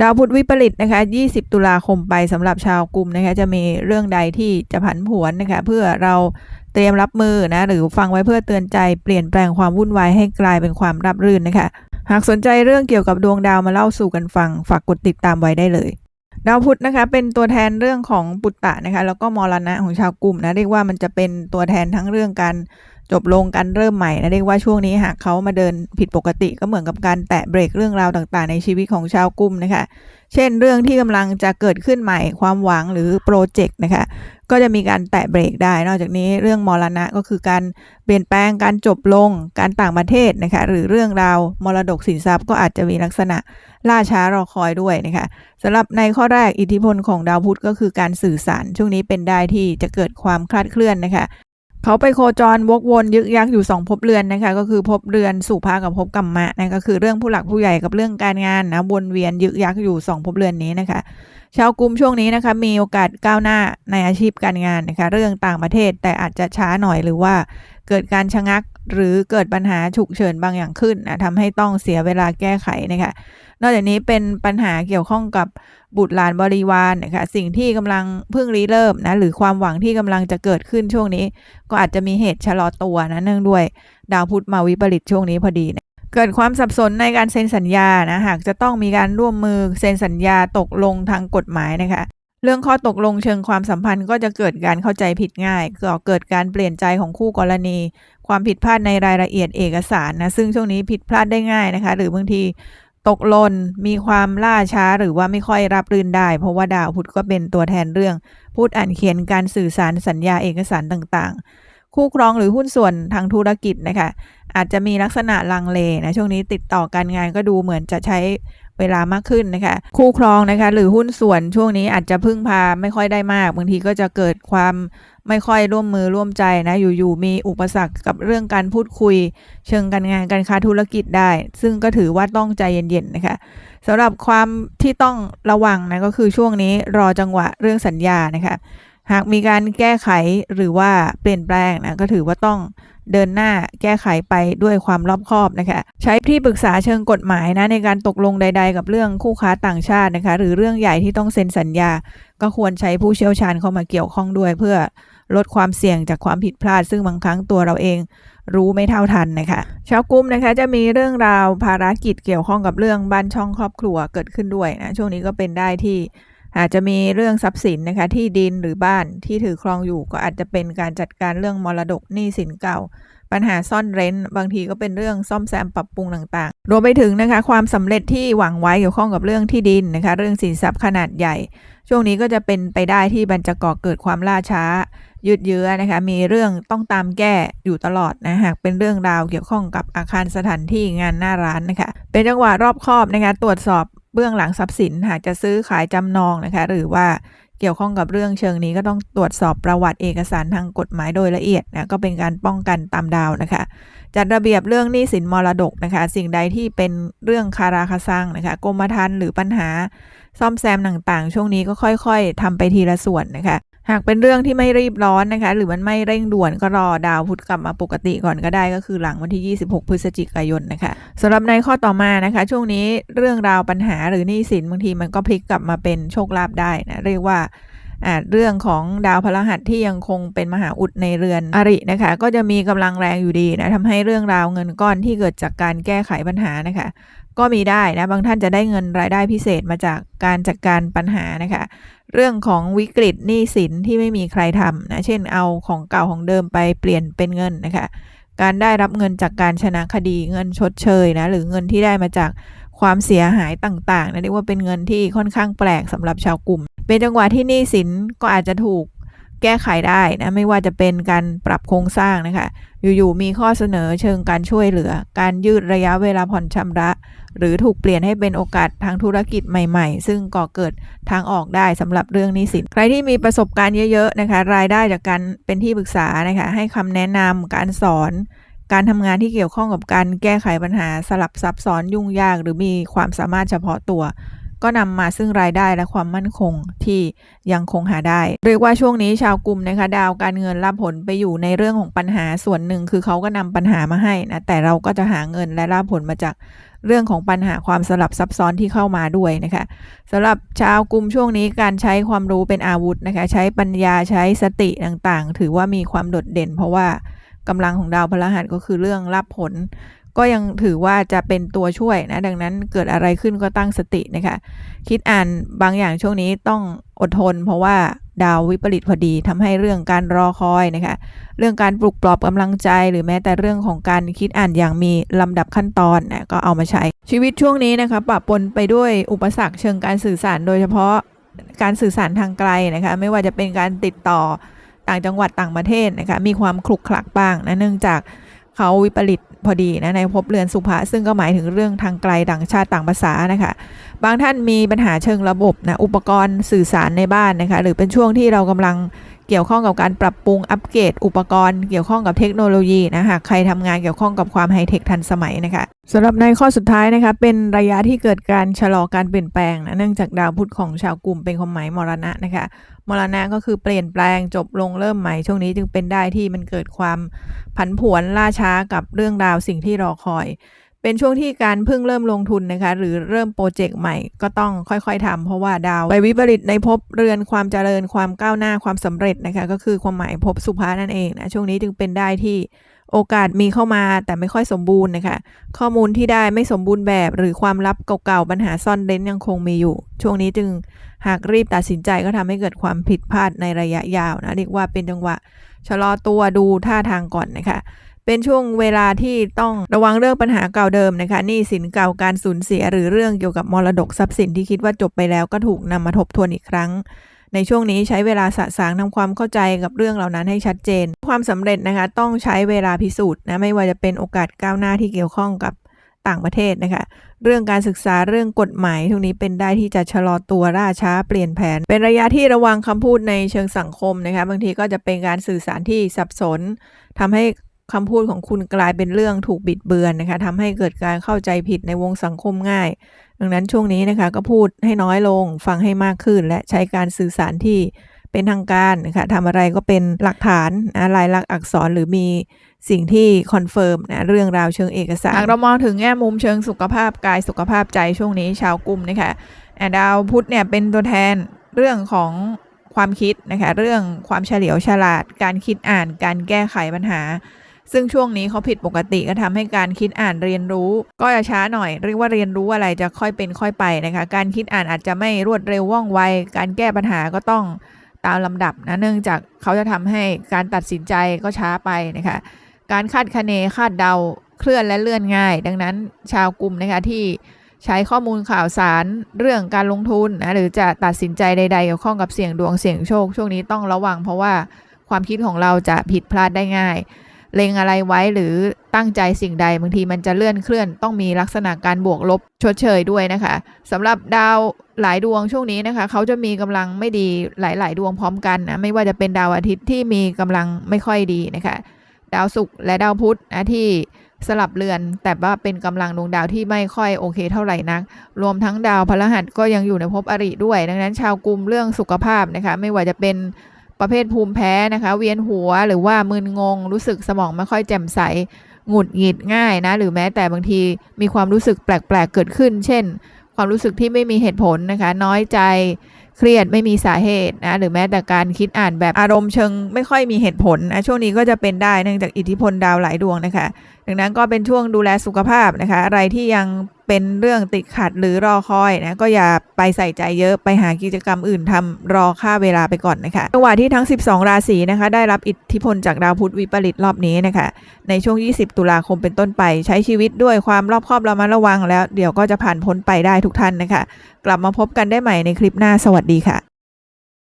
ดาวพุธวิปริตนะคะ 20 ตุลาคมไปสำหรับชาวกลุ่มนะคะ จะมีเรื่องใดที่จะผันผวนนะคะ เพื่อเราเตรียมรับมือนะ หรือฟังไว้เพื่อเตือนใจเปลี่ยนแปลงความวุ่นวายให้กลายเป็นความรับรื่นนะคะ หากสนใจเรื่องเกี่ยวกับดวงดาวมาเล่าสู่กันฟัง ฝากกดติดตามไว้ได้เลย ดาวพุธนะคะเป็นตัวแทนเรื่องของปุตตะนะคะแล้วก็มรณะของชาวกลุ่มนะเรียกว่ามันจะเป็นตัวแทนทั้งเรื่องการจบลงการเริ่มใหม่นะเรียกว่าช่วงนี้หากเขามาเดินผิดปกติก็เหมือนกับการแตะเบรกเรื่องราวต่างๆ ในชีวิตของชาวกลุ่มนะคะ เช่นเรื่องที่กำลังจะเกิดขึ้นใหม่ความหวังหรือโปรเจกต์นะคะ ก็จะมีการแตะเบรกได้ นอกจากนี้เรื่องมรณะก็คือการเปลี่ยนแปลงการจบลงการต่างประเทศนะคะหรือเรื่องราวมรดกสินทรัพย์ก็อาจจะมีลักษณะล่าช้ารอคอยด้วยนะคะสำหรับในข้อแรกอิทธิพลของดาวพุธก็คือการสื่อสาร ช่วงนี้เป็นได้ที่จะเกิดความคลาดเคลื่อนนะคะ เขาไปโคจรวกวนยึกยักอยู่สองภพเรือนนะคะก็คือภพเรือนสุภากับภพกัมมะนะก็คือเรื่องผู้หลักผู้ใหญ่กับเรื่องการงานนะวนเวียนยึกยักอยู่สองภพเรือนนี้นะคะ ชาวกลุ่มช่วงนี้นะคะมีโอกาสก้าวหน้าในอาชีพการงานนะคะเรื่องต่างประเทศแต่อาจจะช้าหน่อยหรือว่าเกิดการชะงัก หรือเกิดปัญหาฉุกเฉินบางอย่างขึ้นนะทำให้ต้องเสียเวลาแก้ไขนะคะนอกจากนี้เป็นปัญหาเกี่ยวข้องกับบุตรหลานบริวารนะคะสิ่งที่กำลังเพิ่งรีเริ่มนะหรือความหวังที่กำลังจะเกิดขึ้นช่วงนี้ ก็อาจจะมีเหตุชะลอตัวนะเนื่องด้วย ดาวพุธมาวิปริตช่วงนี้พอดีนะเกิดความสับสนในการเซ็นสัญญานะหากจะต้องมีการร่วมมือเซ็นสัญญาตกลงทางกฎหมายนะคะ เรื่องข้อตกลงเชิงความสัมพันธ์ก็จะเกิดการเข้าใจผิดง่ายก็เกิดการเปลี่ยนใจของคู่กรณี ความผิดพลาดในรายละเอียดเอกสารนะซึ่งช่วงนี้ผิดพลาดได้ง่ายนะคะ หรือบางทีตกหล่นมีความล่าช้าหรือว่าไม่ค่อยรับรื่นได้ เพราะว่าดาวพุธก็เป็นตัวแทนเรื่อง พูดอ่านเขียนการสื่อสารสัญญาเอกสารต่างๆ คู่ครองหรือหุ้นส่วนทางธุรกิจนะคะอาจจะมีลักษณะลังเลนะช่วงนี้ติดต่อการงานก็ดูเหมือนจะใช้ เวลามากขึ้นนะคะ คู่ครองนะคะ หรือหุ้นส่วนช่วงนี้อาจจะพึ่งพาไม่ค่อยได้มาก บางทีก็จะเกิดความไม่ค่อยร่วมมือร่วมใจนะ อยู่ๆมีอุปสรรคกับเรื่องการพูดคุย เชิงการงานการค้าธุรกิจได้ ซึ่งก็ถือว่าต้องใจเย็นๆนะคะสำหรับความที่ต้องระวังนะก็คือช่วงนี้รอจังหวะเรื่องสัญญานะคะหากมีการแก้ไขหรือว่าเปลี่ยนแปลงนะก็ถือว่าต้อง เดินหน้าแก้ไขไปด้วยความรอบคอบนะคะใช้ที่ปรึกษาเชิงกฎหมายนะในการตกลงใด ๆ กับเรื่องคู่ค้าต่างชาตินะคะหรือเรื่องใหญ่ที่ต้องเซ็นสัญญา ก็ควรใช้ผู้เชี่ยวชาญเข้ามาเกี่ยวข้องด้วยเพื่อลดความเสี่ยงจากความผิดพลาด ซึ่งบางครั้งตัวเราเองรู้ไม่เท่าทันนะคะชาวกลุ่มนะคะจะมีเรื่องราวภารกิจเกี่ยวข้องกับเรื่องบ้านช่องครอบครัวเกิดขึ้นด้วยนะช่วงนี้ก็เป็นได้ที่ อาจจะมีเรื่องทรัพย์สินนะคะที่ดินหรือบ้านที่ถือครองอยู่ก็อาจจะเป็นการจัดการเรื่องมรดกหนี้สินเก่า ปัญหาซ่อนเร้น บางทีก็เป็นเรื่องซ่อมแซมปรับปรุงต่างๆ รวมไปถึงนะคะความสำเร็จที่หวังไว้เกี่ยวข้องกับเรื่องที่ดินนะคะเรื่องสินทรัพย์ขนาดใหญ่ ช่วงนี้ก็จะเป็นไปได้ที่บันจะก่อเกิดความล่าช้า ยืดเยื้อนะคะมีเรื่องต้องตามแก้อยู่ตลอดนะหากเป็นเรื่องราวเกี่ยวข้องกับอาคารสถานที่งานหน้าร้านนะคะเป็นจังหวะรอบคอบนะคะตรวจสอบ เบื้องหลังทรัพย์สินหากจะซื้อขายจำนองนะคะ หรือว่าเกี่ยวข้องกับเรื่องเชิงนี้ก็ต้องตรวจสอบประวัติเอกสารทางกฎหมายโดยละเอียดนะก็เป็นการป้องกันตามดาวนะคะ จัดระเบียบเรื่องหนี้สินมรดกนะคะ สิ่งใดที่เป็นเรื่องคาราคาซังนะคะกรมธรรม์หรือปัญหาซ่อมแซมต่างๆ ช่วงนี้ก็ค่อยๆทำไปทีละส่วนนะคะ หากเป็นเรื่องที่ไม่รีบร้อนนะคะ หรือมันไม่เร่งด่วนก็รอดาวพุธกลับมาปกติก่อนก็ได้ก็คือหลังวันที่ 26 พฤศจิกายนนะคะสำหรับในข้อต่อมานะคะ ช่วงนี้เรื่องราวปัญหาหรือหนี้สินบางทีมันก็พลิกกลับมาเป็นโชคลาภได้นะเรียกว่าอ่า เรื่องของดาวพฤหัสที่ยังคงเป็นมหาอุดในเรือนอรินะคะ ก็จะมีกำลังแรงอยู่ดีนะทำให้เรื่องราวเงินก้อนที่เกิดจากการแก้ไขปัญหานะคะ ก็มีได้นะบางท่านจะได้เงินรายได้พิเศษมาจากการจัดการปัญหานะคะเรื่องของวิกฤตหนี้สินที่ไม่มีใครทำนะเช่นเอาของเก่าของเดิมไปเปลี่ยนเป็นเงินนะคะการได้รับเงินจากการชนะคดีเงินชดเชยนะหรือเงินที่ได้มาจาก ความเสียหายต่างๆนะเรียกว่าเป็นเงินที่ค่อนข้างแปลกสำหรับชาวกลุ่ม เป็นจังหวะที่หนี้สินก็อาจจะถูกแก้ไขได้นะไม่ว่าจะเป็นการปรับโครงสร้างนะคะ อยู่ๆมีข้อเสนอเชิงการช่วยเหลือ การยืดระยะเวลาผ่อนชำระ หรือถูกเปลี่ยนให้เป็นโอกาสทางธุรกิจใหม่ๆ ซึ่งก่อเกิดทางออกได้สำหรับเรื่องหนี้สิน ใครที่มีประสบการณ์เยอะๆนะคะ รายได้จากการเป็นที่ปรึกษานะคะ ให้คำแนะนำการสอน การทำงานที่เกี่ยวข้องกับการแก้ไขปัญหาสลับซับซ้อนยุ่งยาก หรือมีความสามารถเฉพาะตัว ก็นำมาซึ่งรายได้และความมั่นคงที่ยังคงหาได้ เรียกว่าช่วงนี้ชาวกลุ่มนะคะ ดาวการเงินรับผลไปอยู่ในเรื่องของปัญหาส่วนหนึ่ง คือเขาก็นำปัญหามาให้นะแต่เราก็จะหาเงินและรับผลมาจากเรื่องของปัญหาความสลับซับซ้อนที่เข้ามาด้วยนะคะสำหรับชาวกลุ่มช่วงนี้การใช้ความรู้เป็นอาวุธนะคะ ใช้ปัญญาใช้สติต่างๆ ถือว่ามีความโดดเด่น เพราะว่า กำลังของดาวพฤหัสก็คือเรื่องรับผล ก็ยังถือว่าจะเป็นตัวช่วยนะ ดังนั้นเกิดอะไรขึ้นก็ตั้งสตินะคะ คิดอ่านบางอย่างช่วงนี้ต้องอดทน เพราะว่าดาววิปริตพอดีทำให้เรื่องการรอคอยนะคะ เรื่องการปลุกปลอบกำลังใจ หรือแม้แต่เรื่องของการคิดอ่านอย่างมีลำดับขั้นตอนนะก็เอามาใช้ ชีวิตช่วงนี้นะคะปะปนไปด้วยอุปสรรคเชิงการสื่อสารโดยเฉพาะการสื่อสารทางไกลนะคะ ไม่ว่าจะเป็นการติดต่อ ต่างจังหวัดต่างประเทศนะคะมีความคลุกคลักบ้างนะเนื่องจากเขาวิปริตพอดีนะในภพเรือนสุภะซึ่งก็หมายถึงเรื่องทางไกลต่างชาติต่างภาษานะคะบางท่านมีปัญหาเชิงระบบนะอุปกรณ์สื่อสารในบ้านนะคะหรือเป็นช่วงที่เรากำลัง เกี่ยวข้องกับการปรับปรุงอัปเกรดอุปกรณ์ เกี่ยวข้องกับเทคโนโลยีนะหากใครทำงานเกี่ยวข้องกับความไฮเทคทันสมัยนะคะสำหรับในข้อสุดท้ายนะคะ เป็นระยะที่เกิดการชะลอการเปลี่ยนแปลงนะเนื่องจากดาวพุธของชาวกลุ่มเป็นความหมายมรณะนะคะมรณะก็คือเปลี่ยนแปลงจบลงเริ่มใหม่ช่วงนี้จึงเป็นได้ที่มันเกิดความผันผวนล่าช้ากับเรื่องราวสิ่งที่รอคอย เป็นช่วงที่การเพิ่งเริ่มลงทุนนะคะ หรือเริ่มโปรเจกต์ใหม่ก็ต้องค่อยๆทำเพราะว่าดาวไปวิปริตในภพเรือนความเจริญความก้าวหน้าความสำเร็จนะคะ ก็คือความหมายภพสุภานั่นเองนะช่วงนี้จึงเป็นได้ที่โอกาสมีเข้ามาแต่ไม่ค่อยสมบูรณ์นะคะ ข้อมูลที่ได้ไม่สมบูรณ์แบบ หรือความลับเก่าๆปัญหาซ่อนเร้นยังคงมีอยู่ ช่วงนี้จึงหากรีบตัดสินใจก็ทำให้เกิดความผิดพลาดในระยะยาวนะเรียกว่าเป็นจังหวะชะลอตัวดูท่าทางก่อนนะคะ เป็นช่วงเวลาที่ต้องระวังเรื่องปัญหาเก่าเดิมนะคะหนี้สินเก่าการสูญเสียหรือเรื่องเกี่ยวกับมรดกทรัพย์สินที่คิดว่าจบไปแล้วก็ถูกนำมาทบทวนอีกครั้ง ในช่วงนี้ใช้เวลาสะสางทำความเข้าใจกับเรื่องเหล่านั้นให้ชัดเจน ความสำเร็จนะคะต้องใช้เวลาพิสูจน์นะไม่ว่าจะเป็นโอกาสก้าวหน้าที่เกี่ยวข้องกับต่างประเทศนะคะ เรื่องการศึกษาเรื่องกฎหมายทุกนี้เป็นได้ที่จะชะลอตัวล่าช้าเปลี่ยนแผน เป็นระยะที่ระวังคำพูดในเชิงสังคมนะคะ บางทีก็จะเป็นการสื่อสารที่สับสนทำให้ คำพูดของคุณกลายเป็นเรื่องถูกบิดเบือนนะคะทำให้เกิดการเข้าใจผิดในวงสังคมง่าย ดังนั้นช่วงนี้นะคะก็พูดให้น้อยลง ฟังให้มากขึ้น และใช้การสื่อสารที่เป็นทางการนะคะทำอะไรก็เป็นหลักฐานนะลายลักษณ์อักษรหรือมีสิ่งที่คอนเฟิร์มนะเรื่องราวเชิงเอกสารหากเรามองถึงแง่มุมเชิงสุขภาพกายสุขภาพใจช่วงนี้ชาวกลุ่มนะคะอ่าดาวพุธเนี่ยเป็นตัวแทนเรื่องของความคิดนะคะเรื่องความเฉลียวฉลาด การคิดอ่านการแก้ไขปัญหา ซึ่งช่วงนี้เขาผิดปกติก็ทำให้การคิดอ่านเรียนรู้ ก็จะช้าหน่อยเรียกว่าเรียนรู้อะไรจะค่อยเป็นค่อยไปนะคะการคิดอ่านอาจจะไม่รวดเร็วว่องไว การแก้ปัญหาก็ต้องตามลำดับนะเนื่องจากเขาจะทำให้การตัดสินใจก็ช้าไปนะคะการคาดคะเนคาดเดาเคลื่อนและเลื่อนง่าย ดังนั้นชาวกลุ่มนะคะที่ใช้ข้อมูลข่าวสารเรื่องการลงทุนนะหรือจะตัดสินใจใดๆเกี่ยวข้องกับเสี่ยงดวงเสี่ยงโชค ช่วงนี้ต้องระวังเพราะว่าความคิดของเราจะผิดพลาดได้ง่าย เล็งอะไรไว้หรือตั้งใจสิ่งใดบางทีมันจะเลื่อนเคลื่อน ต้องมีลักษณะการบวกลบชดเชยด้วยนะคะสำหรับดาวหลายดวงช่วงนี้นะคะ เขาจะมีกำลังไม่ดีหลาย ๆ ดวงพร้อมกันนะไม่ว่าจะเป็นดาวอาทิตย์ที่มีกำลังไม่ค่อยดีนะคะ ดาวศุกร์และดาวพุธนะที่สลับเรือน แต่ว่าเป็นกำลังดวงดาวที่ไม่ค่อยโอเคเท่าไหร่นัก รวมทั้งดาวพฤหัสก็ยังอยู่ในภพอริด้วย ดังนั้นชาวกลุ่มเรื่องสุขภาพนะคะ ไม่ว่าจะเป็น ประเภทภูมิแพ้นะคะ เวียนหัวหรือว่ามึนงง รู้สึกสมองไม่ค่อยแจ่มใสหงุดหงิดง่ายนะ หรือแม้แต่บางทีมีความรู้สึกแปลกๆเกิดขึ้น เช่น ความรู้สึกที่ไม่มีเหตุผลนะคะ น้อยใจเครียดไม่มีสาเหตุนะหรือแม้แต่การคิดอ่านแบบอารมณ์เชิง ไม่ค่อยมีเหตุผลนะช่วงนี้ก็จะเป็นได้เนื่องจากอิทธิพลดาวหลายดวงนะคะดังนั้นก็เป็นช่วงดูแลสุขภาพนะคะ อะไรที่ยังเป็นเรื่องติดขัดหรือรอคอยนะก็อย่าไปใส่ใจเยอะไปหากิจกรรมอื่นทำรอค่าเวลาไปก่อนนะคะจังหวะที่ทั้ง 12 ราศีนะคะ ได้รับอิทธิพลจากดาวพุธวิปริตรอบนี้นะคะ ในช่วง 20 ตุลาคมเป็นต้นไป ใช้ชีวิตด้วยความรอบคอบระมัดระวังแล้ว เดี๋ยวก็จะผ่านพ้นไปได้ทุกท่านนะคะ กลับมาพบกันได้ใหม่ในคลิปหน้าสวัสดีค่ะ